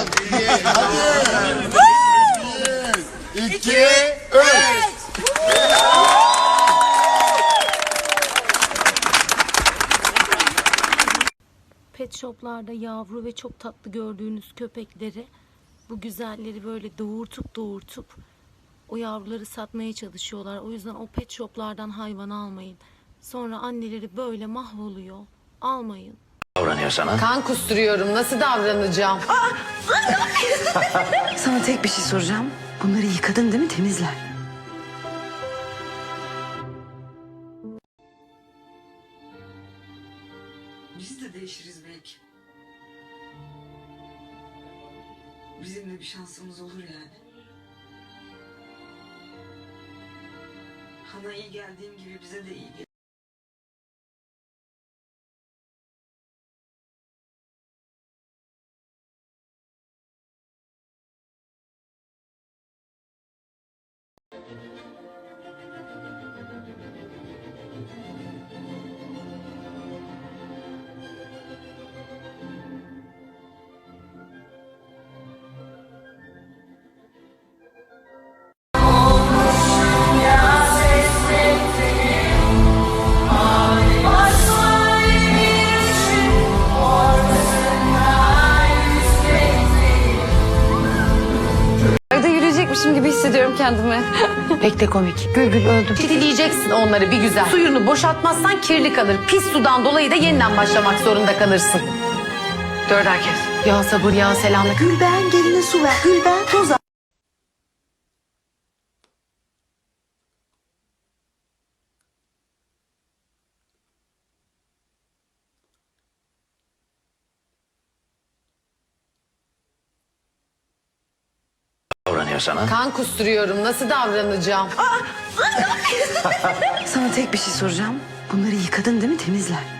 Bir. Pet shoplarda yavru ve çok tatlı gördüğünüz köpekleri bu güzelleri böyle doğurtup doğurtup o yavruları satmaya çalışıyorlar. O yüzden o pet shoplardan hayvan almayın. Sonra anneleri böyle mahvoluyor. Almayın. Davranıyor sana? Kan kusturuyorum. Nasıl davranacağım? Sana tek bir şey soracağım. Bunları yıkadın değil mi? Temizler. Biz de değişiriz belki. Bizim de bir şansımız olur yani. Hana iyi geldiğim gibi bize de iyi gel. Hissediyorum kendimi. Pek de komik. Gül gül öldüm. Çitileyeceksin onları bir güzel. Suyunu boşaltmazsan kirli kalır. Pis sudan dolayı da yeniden başlamak zorunda kalırsın. Dört herkes. Ya sabır ya selamet. Gül ben geline su ver. Gül ben toz davranıyor sana? Kan kusturuyorum. Nasıl davranacağım? Sana tek bir şey soracağım. Bunları yıkadın değil mi? Temizler.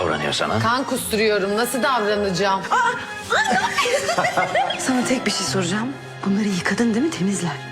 Davranıyor sana? Kan kusturuyorum. Nasıl davranacağım? Sana tek bir şey soracağım. Bunları yıkadın değil mi? Temizler.